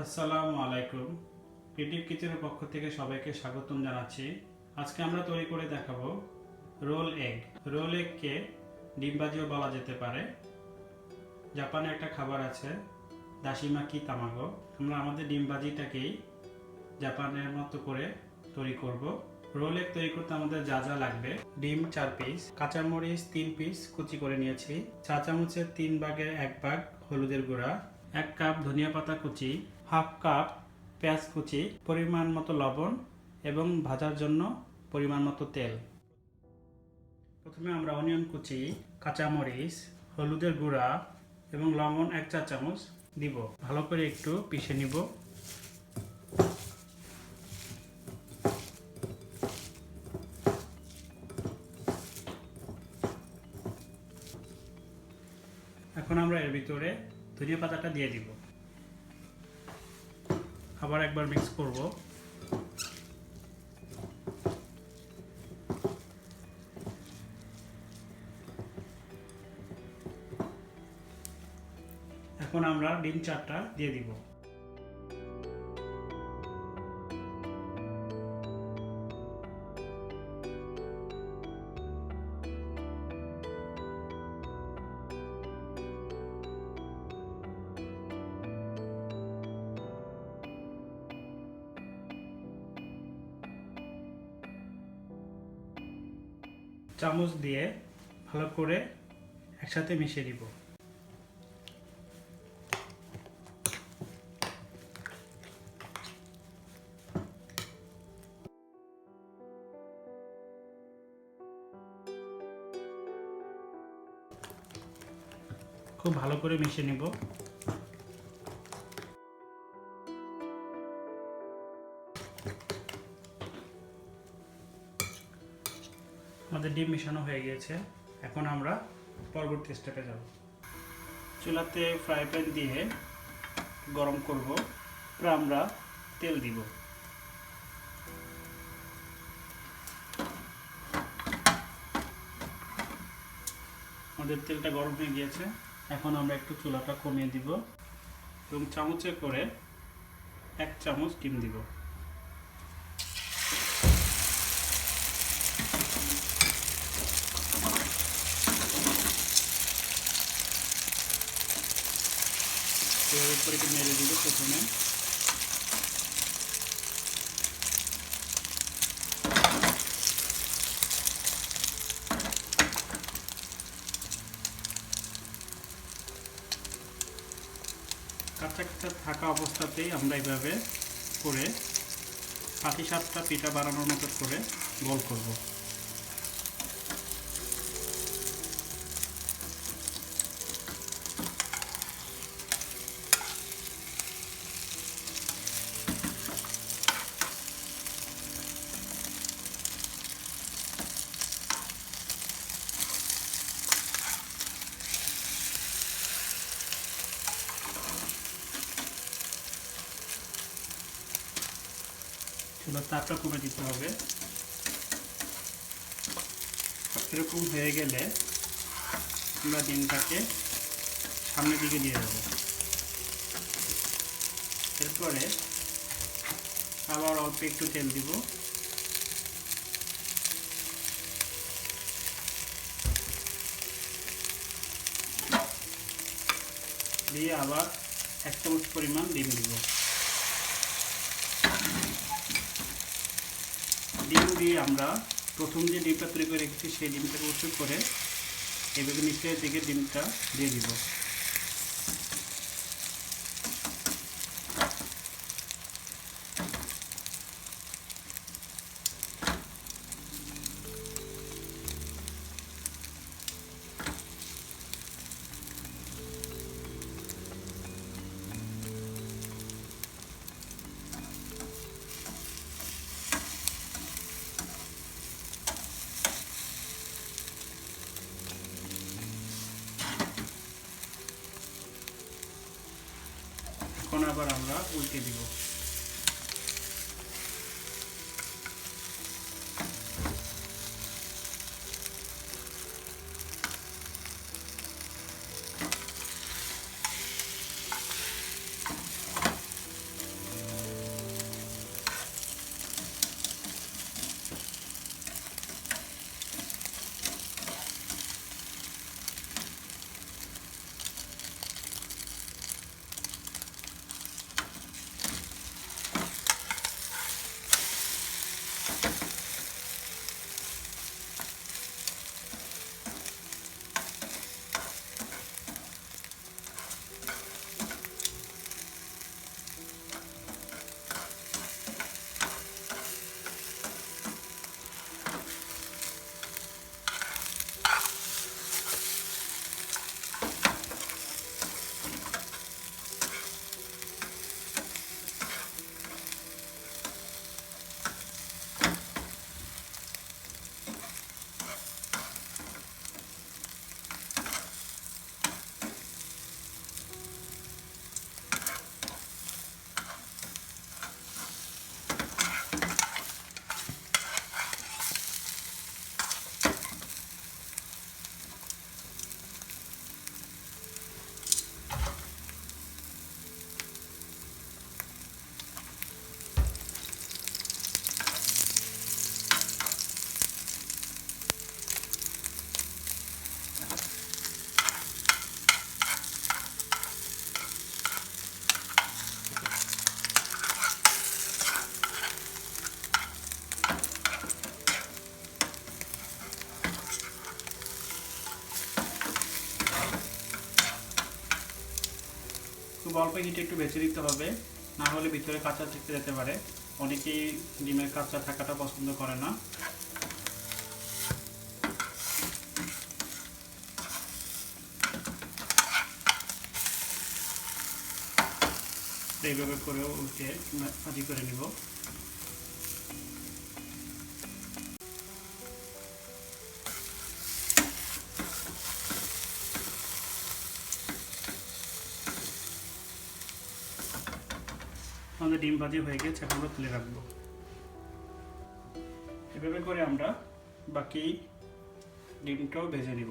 আসসালামু আলাইকুম। পিটিভ কিচেনের পক্ষ থেকে সবাইকে স্বাগতম জানাচ্ছি। আজকে আমরা তৈরি করে দেখাবো রোল এগ। রোল এগকে ডিমবাজিও বলা যেতে পারে। জাপানে একটা খাবার আছে দাসিমা কি তামাগো। আমরা আমাদের ডিমবাজিটাকেই জাপানের মতো করে তৈরি করব। রোল এগ তৈরি করতে আমাদের যা যা লাগবে, ডিম চার পিস কাঁচামরিচ তিন পিস কুচি করে নিয়েছি। চা চামচের তিন ভাগের এক ভাগ হলুদের গুঁড়া, এক কাপ ধনিয়া পাতা কুচি হাফ কাপ পেঁয়াজ কুচি, পরিমাণ মতো লবণ এবং ভাজার জন্য পরিমাণ মতো তেল। প্রথমে আমরা অনিয়ন কুচি, কাঁচামরিচ, হলুদের গুঁড়া এবং লবণ এক চা চামচ দিব। ভালো করে একটু পিষে নিব। এখন আমরা এর ভিতরে ধনিয়া পাতাটা দিয়ে দিব। আবার একবার মিক্স করব। এখন আমরা ডিম চারটা দিয়ে দিব। চামচ দিয়ে ভালো করে একসাথে মিশিয়ে দিব খুব ভালো করে মিশিয়ে নিব। আমাদের ডিম মেশানো হয়ে গিয়েছে। এখন আমরা পরবর্তী স্টেপে যাব। চুলাতে ফ্রাই প্যান দিয়ে গরম করব। আমরা তেল দিব। আমাদের তেলটা গরম হয়ে গিয়েছে। এখন আমরা একটু চুলাটা কমিয়ে দিব এবং চামচে করে এক চামচ ডিম দিব। এভাবে করে মেরে দিব প্রথমে। কাঁচা কাঁচা থাকা অবস্থাতেই আমরা এইভাবে করে পাটি সাতটা পিঠা বানানোর মতো করে গোল করব। চুলার তাপটা কমে দিতে হবে। এরকম হয়ে গেলে আমরা ডিমটাকে সামনের দিকে দিয়ে দেবো। এরপরে আবার অল্প একটু তেল দিব। দিয়ে আবার এক চামচ পরিমাণ ডিম দিব ডিম দিয়ে আমরা প্রথম যে ডিমটা তৈরি করে রেখেছি, সেই ডিমটাকে উঁচু করে এভাবে নিচের দিকে ডিমটা দিয়ে দিব এখন আবার আমরা উল্টে দিব। খুব অল্প হিটে একটু বেঁচে দিতে হবে। না হলে ভিতরে কাঁচা থেকে যেতে পারে। অনেকেই ডিমের কাঁচা থাকাটা পছন্দ করে না। এইভাবে করেও উঠে ভাজি করে নিব। আমাদের ডিম ভাজি হয়ে গেছে, এখন আমরা তুলে রাখব। এভাবে করে আমরা বাকি ডিমটাও ভেজে নিব।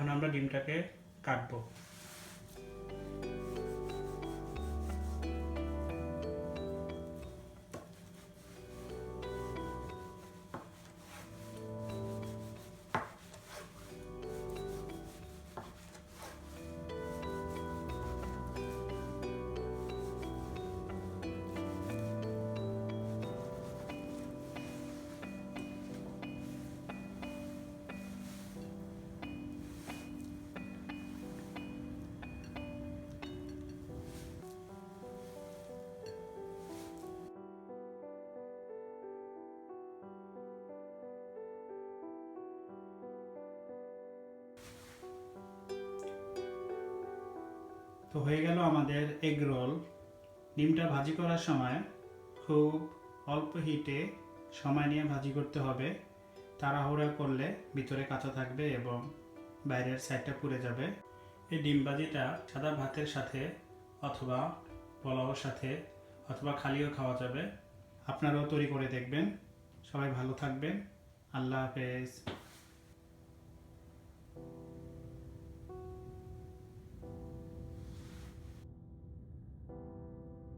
এখন আমরা ডিমটাকে কাটবো। তো হয়ে গেল আমাদের এগ রোল ডিমটা ভাজি করার সময় খুব অল্প হিটে সময় নিয়ে ভাজি করতে হবে। তাড়াহুড়া করলে ভিতরে কাঁচা থাকবে এবং বাইরের সাইডটা পুড়ে যাবে। এই ডিম ভাজিটা সাদা ভাতের সাথে অথবা পোলাওর সাথে অথবা খালিও খাওয়া যাবে। আপনারাও তৈরি করে দেখবেন। সবাই ভালো থাকবেন। আল্লাহ হাফেজ।